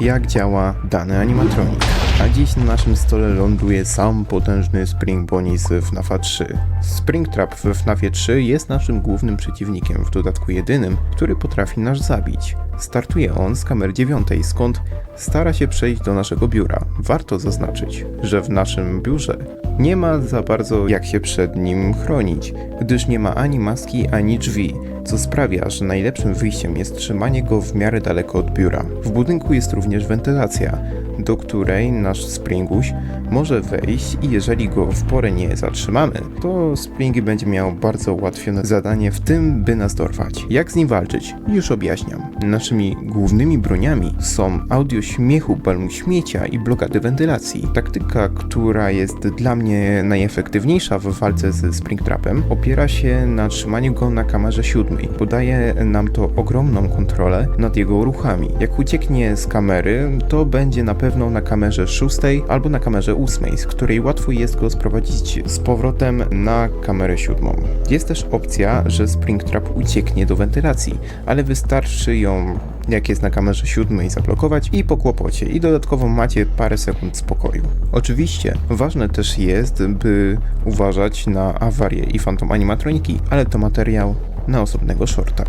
jak działa dany animatronik. A dziś na naszym stole ląduje sam potężny Spring Bonnie z FNAFa 3. Springtrap w FNAFie 3 jest naszym głównym przeciwnikiem, w dodatku jedynym, który potrafi nas zabić. Startuje on z kamer 9, skąd stara się przejść do naszego biura. Warto zaznaczyć, że w naszym biurze nie ma za bardzo jak się przed nim chronić, gdyż nie ma ani maski, ani drzwi, co sprawia, że najlepszym wyjściem jest trzymanie go w miarę daleko od biura. W budynku jest również wentylacja, do której nasz Springuś może wejść i jeżeli go w porę nie zatrzymamy, to Springy będzie miał bardzo ułatwione zadanie w tym, by nas dorwać. Jak z nim walczyć? Już objaśniam. Naszymi głównymi broniami są audio śmiechu, balon śmiecia i blokady wentylacji. Taktyka, która jest dla mnie najefektywniejsza w walce ze Springtrapem, opiera się na trzymaniu go na kamerze siódmej. Podaje nam to ogromną kontrolę nad jego ruchami. Jak ucieknie z kamery, to będzie na na kamerze szóstej albo na kamerze ósmej, z której łatwo jest go sprowadzić z powrotem na kamerę siódmą. Jest też opcja, że Springtrap ucieknie do wentylacji, ale wystarczy ją jak jest na kamerze siódmej zablokować i po kłopocie i dodatkowo macie parę sekund spokoju. Oczywiście ważne też jest, by uważać na awarie i fantom animatroniki, ale to materiał na osobnego shorta.